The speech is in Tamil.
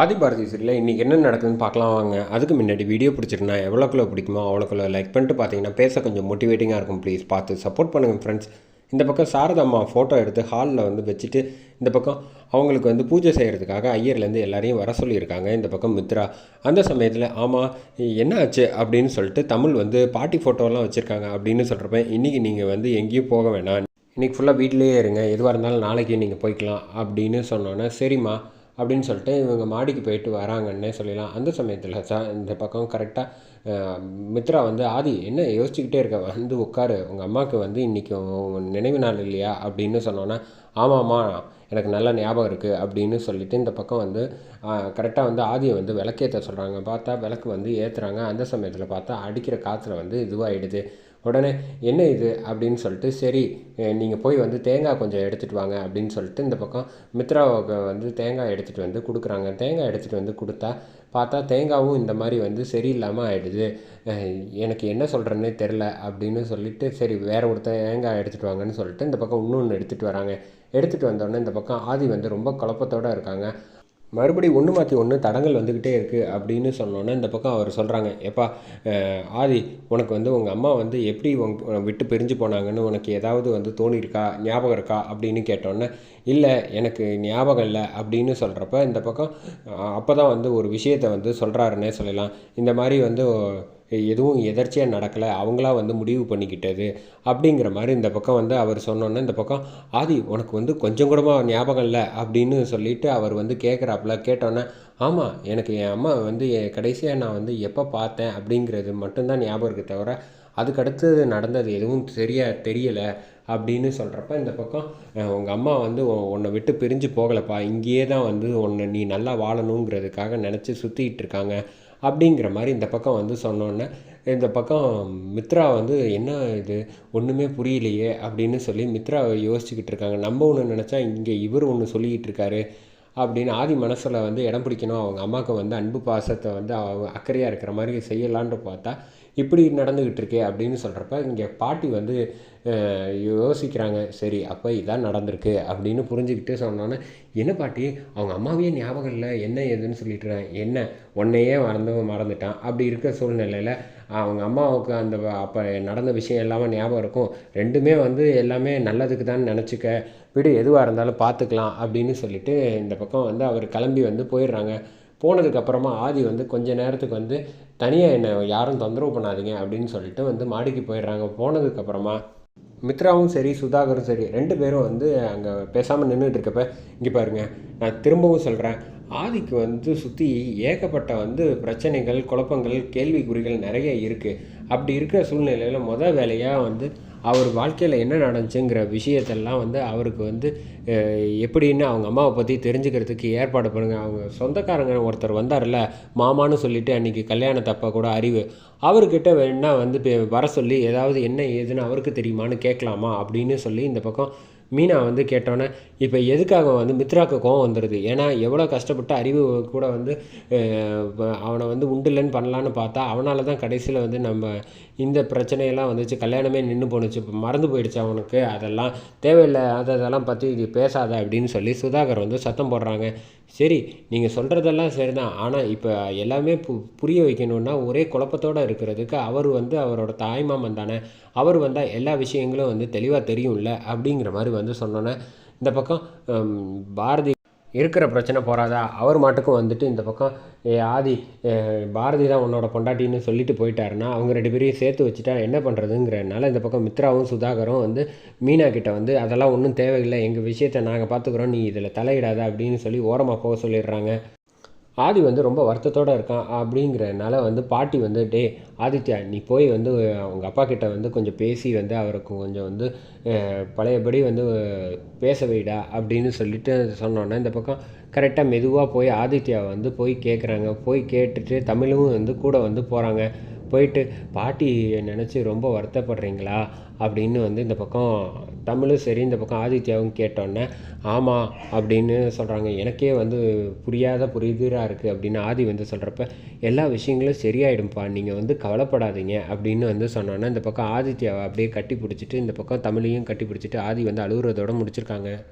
ஆதிபாரதி சீரியலில் இன்றைக்கி என்ன நடக்குதுன்னு பார்க்கலாம் வாங்க. அதுக்கு முன்னாடி வீடியோ பிடிச்சிருந்தா எவ்வளோக்குள்ள பிடிக்குமோ அவ்வளோக்குள்ள லைக் பண்ணிட்டு பார்த்தீங்கன்னா பேச கொஞ்சம் மோட்டிவேட்டிங்காக இருக்கும். ப்ளீஸ் பார்த்து சப்போர்ட் பண்ணுங்கள் ஃப்ரெண்ட்ஸ் இந்த பக்கம் சாரதம்மா ஃபோட்டோ எடுத்து ஹாலில் வந்து வச்சுட்டு இந்த பக்கம் அவங்களுக்கு வந்து பூஜை செய்கிறதுக்காக ஐயர்லேருந்து எல்லாரையும் வர சொல்லியிருக்காங்க. இந்த பக்கம் மித்ரா. அந்த சமயத்தில் ஆமாம் என்ன ஆச்சு? அப்படின்னு சொல்லிட்டு தமிழ் வந்து பாட்டி ஃபோட்டோலாம் வச்சுருக்காங்க அப்படின்னு சொல்கிறப்ப இன்றைக்கி நீங்கள் வந்து எங்கேயும் போக வேணாம். இன்றைக்கி ஃபுல்லாக வீட்டிலேயே இருங்க. எதுவாக இருந்தாலும் நாளைக்கு நீங்கள் போய்க்கலாம். அப்படின்னு சொன்னோன்னே சரிம்மா. அப்படின்னு சொல்லிட்டு இவங்க மாடிக்கு போயிட்டு வராங்கன்னே சொல்லலாம் அந்த சமயத்தில் சா இந்த பக்கம் கரெக்டாக மித்ரா வந்து ஆதி என்ன யோசிச்சுக்கிட்டே இருக்க? வந்து உட்காரு. உங்கள் அம்மாவுக்கு வந்து இன்றைக்கி நினைவு நாள் இல்லையா? அப்படின்னு சொன்னோன்னா ஆமாம்மா எனக்கு நல்ல ஞாபகம் இருக்குது அப்படின்னு சொல்லிட்டு இந்த பக்கம் வந்து கரெக்டாக வந்து ஆதியை வந்து விளக்கேற்ற சொல்கிறாங்க பார்த்தா விளக்கு வந்து ஏற்றுறாங்க அந்த சமயத்தில் பார்த்தா அடிக்கிற காற்றுல வந்து இதுவாகிடுது உடனே என்ன இது? அப்படின்னு சொல்லிட்டு சரி நீங்கள் போய் வந்து தேங்காய் கொஞ்சம் எடுத்துகிட்டு வாங்க அப்படின்னு சொல்லிட்டு இந்த பக்கம் மித்ராவுக்கு வந்து தேங்காய் எடுத்துகிட்டு வந்து கொடுக்குறாங்க. தேங்காய் எடுத்துகிட்டு வந்து கொடுத்தா பார்த்தா தேங்காவும் இந்த மாதிரி வந்து சரியில்லாமல் ஆகிடுது எனக்கு என்ன சொல்கிறேன்னே தெரில அப்படின்னு சொல்லிட்டு சரி வேறு ஒரு தேங்காய் எடுத்துகிட்டு வாங்கன்னு சொல்லிட்டு இந்த பக்கம் இன்னொன்று எடுத்துகிட்டு வராங்க. எடுத்துகிட்டு வந்தோடனே இந்த பக்கம் ஆதி வந்து ரொம்ப குழப்பத்தோடு இருக்காங்க. மறுபடி ஒன்று மாற்றி ஒன்று தடங்கள் வந்துக்கிட்டே இருக்குது அப்படின்னு சொன்னோன்னே இந்த பக்கம் அவர் சொல்கிறாங்க எப்பா ஆதி உனக்கு வந்து உங்கள் அம்மா வந்து எப்படி உங் விட்டு பிரிஞ்சு போனாங்கன்னு உனக்கு ஏதாவது வந்து தோணியிருக்கா ஞாபகம் இருக்கா? அப்படின்னு கேட்டோன்னே இல்லை எனக்கு ஞாபகம் இல்லை அப்படின்னு சொல்கிறப்ப இந்த பக்கம் அப்போ தான் வந்து ஒரு விஷயத்தை வந்து சொல்கிறாருன்னே சொல்லலாம். இந்த மாதிரி வந்து எதுவும் எதர்ச்சியாக நடக்கலை அவங்களா வந்து முடிவு பண்ணிக்கிட்டது அப்படிங்கிற மாதிரி இந்த பக்கம் வந்து அவர் சொன்னோன்னே இந்த பக்கம் ஆதி உனக்கு வந்து கொஞ்சம் கூடமாக ஞாபகம் இல்லை அப்படின்னு சொல்லிட்டு அவர் வந்து கேட்குறாப்புல கேட்டோன்னே ஆமாம் எனக்கு என் அம்மா வந்து கடைசியாக நான் வந்து எப்போ பார்த்தேன்? அப்படிங்கிறது மட்டும்தான் ஞாபகம் இருக்குது தவிர அதுக்கடுத்தது நடந்தது எதுவும் சரியாக தெரியலை அப்படின்னு சொல்கிறப்ப இந்த பக்கம் உங்கள் அம்மா வந்து உன்னை விட்டு பிரிஞ்சு போகலைப்பா. இங்கேயே தான் வந்து உன்னை நீ நல்லா வாழணுங்கிறதுக்காக நினச்சி சுற்றிக்கிட்டு இருக்காங்க. அப்படிங்கிற மாதிரி இந்த பக்கம் வந்து சொன்னோன்னே இந்த பக்கம் மித்ரா வந்து என்ன இது? ஒன்றுமே புரியலையே அப்படின்னு சொல்லி மித்ரா யோசிச்சுக்கிட்டு இருக்காங்க. நம்ம ஒன்று நினச்சா இங்கே இவர் ஒன்று சொல்லிக்கிட்டு இருக்காரு அப்படின்னு ஆதி மனசில் வந்து இடம் பிடிக்கணும். அவங்க அம்மாவுக்கு வந்து அன்பு பாசத்தை வந்து அக்கறையாக இருக்கிற மாதிரி செய்யலான்னு பார்த்தா இப்படி நடந்துக்கிட்டு இருக்கே அப்படின்னு சொல்கிறப்ப இங்கே பாட்டி வந்து யோசிக்கிறாங்க. சரி அப்போ இதான் நடந்திருக்கு அப்படின்னு புரிஞ்சுக்கிட்டு சொன்னோன்னே என்ன பாட்டி அவங்க அம்மாவையே ஞாபகம் இல்லை? என்ன ஏதுன்னு சொல்லிட்டுறேன் என்ன? உன்னையே மறந்து மறந்துட்டான். அப்படி இருக்க சூழ்நிலையில் அவங்க அம்மாவுக்கு அந்த அப்போ நடந்த விஷயம் எல்லாமே ஞாபகம் இருக்கும். ரெண்டுமே வந்து எல்லாமே நல்லதுக்கு தான் நினச்சிக்க விடு எதுவாக இருந்தாலும் பார்த்துக்கலாம் அப்படின்னு சொல்லிட்டு இந்த பக்கம் வந்து அவர் கிளம்பி வந்து போயிடுறாங்க. போனதுக்கப்புறமா ஆதி வந்து கொஞ்ச நேரத்துக்கு வந்து தனியாக என்னை யாரும் தொந்தரவு பண்ணாதீங்க அப்படின்னு சொல்லிட்டு வந்து மாடிக்கு போயிடுறாங்க. போனதுக்கப்புறமா மித்ராவும் சரி சுதாகரும் சரி ரெண்டு பேரும் வந்து அங்கே பேசாமல் நின்றுட்டு இருக்கப்ப இங்கே பாருங்கள் நான் திரும்பவும் சொல்கிறேன் ஆதிக்கு வந்து சுற்றி ஏகப்பட்ட வந்து பிரச்சனைகள் குழப்பங்கள் கேள்விக்குறிகள் நிறைய இருக்குது அப்படி இருக்கிற சூழ்நிலையில் மொதல் வேலையாக வந்து அவர் வாழ்க்கையில் என்ன நடந்துச்சுங்கிற விஷயத்தெல்லாம் வந்து அவருக்கு வந்து எப்படின்னு அவங்க அம்மாவை பற்றி தெரிஞ்சுக்கிறதுக்கு ஏற்பாடு பண்ணுங்கள் அவங்க சொந்தக்காரங்க ஒருத்தர் வந்தார்ல மாமான்னு சொல்லிட்டு அன்றைக்கி கல்யாணத்தப்போ கூட அறிவு. அவர்கிட்ட வேணால் வந்து வர சொல்லி ஏதாவது என்ன ஏதுன்னு அவருக்கு தெரியுமான்னு கேட்கலாமா அப்படின்னு சொல்லி இந்த பக்கம் மீனா வந்து கேட்டோன்னே இப்போ எதுக்காக வந்து மித்ராக்கு கோவம் வந்துடுது ஏன்னா எவ்வளோ கஷ்டப்பட்டு அறிவு கூட வந்து அவனை வந்து உண்டுலன்னு பண்ணலான்னு பார்த்தா அவனால் தான் கடைசியில் வந்து நம்ம இந்த பிரச்சனையெல்லாம் வந்துச்சு. கல்யாணமே நின்று போணுச்சு. இப்போ மறந்து போயிடுச்சு அவனுக்கு. அதெல்லாம் தேவையில்லை. அதெல்லாம் பற்றி இது பேசாத அப்படின்னு சொல்லி சுதாகர் வந்து சத்தம் போடுறாங்க. சரி நீங்கள் சொல்கிறதெல்லாம் சரி தான் ஆனால் இப்போ எல்லாமே பு புரிய வைக்கணுன்னா ஒரே குழப்பத்தோடு இருக்கிறதுக்கு அவர் வந்து அவரோட தாய்மாமன் தானே. அவர் வந்தால் எல்லா விஷயங்களும் வந்து தெளிவாக தெரியும்ல? அப்படிங்கிற மாதிரி வந்து வந்து சொன்னோன்னே இந்த பக்கம் பாரதி இருக்கிற பிரச்சனை போகாதா அவர் மாட்டுக்கும் வந்துட்டு இந்த பக்கம் ஏ ஆதி பாரதி தான் உன்னோட பொண்டாட்டின்னு சொல்லிட்டு போயிட்டாருன்னா அவங்க ரெண்டு பேரையும் சேர்த்து வச்சுட்டா என்ன பண்ணுறதுங்கிறனால இந்த பக்கம் மித்ராவும் சுதாகரும் வந்து மீனா கிட்ட வந்து அதெல்லாம் ஒன்றும் தேவையில்லை. எங்கள் விஷயத்தை நாங்கள் பார்த்துக்குறோம் நீ இதில் தலையிடாத அப்படின்னு சொல்லி ஓரமாக போக சொல்லிடுறாங்க. ஆதி வந்து ரொம்ப வருத்தத்தோடு இருக்கான் அப்படிங்கிறனால வந்து பாட்டி வந்து டே ஆதித்யா நீ போய் வந்து அவங்க அப்பா கிட்ட வந்து கொஞ்சம் பேசி வந்து அவருக்கு கொஞ்சம் வந்து பழையபடி வந்து பேச வைடா அப்படின்னு சொல்லிட்டு சொன்னோன்னே இந்த பக்கம் கரெக்டாக மெதுவாக போய் ஆதித்யா வந்து போய் கேட்குறாங்க போய் கேட்டுட்டு தமிழும் வந்து கூட வந்து போகிறாங்க போயிட்டு பாட்டி நினச்சி ரொம்ப வருத்தப்படுறீங்களா? அப்படின்னு வந்து இந்த பக்கம் தமிழும் சரி இந்த பக்கம் ஆதித்யாவும் கேட்டோன்னே ஆமாம் அப்படின்னு சொல்கிறாங்க எனக்கே வந்து புரியாத புரியுதராக இருக்குது அப்படின்னு ஆதி வந்து சொல்கிறப்ப எல்லா விஷயங்களும் சரியாயிடும்ப்பா நீங்கள் வந்து கவலைப்படாதீங்க அப்படின்னு வந்து சொன்னோன்னே இந்த பக்கம் ஆதித்யாவை அப்படியே கட்டி பிடிச்சிட்டு இந்த பக்கம் தமிழையும் கட்டி பிடிச்சிட்டு ஆதி வந்து அழுகுறதோடு முடிச்சிருக்காங்க.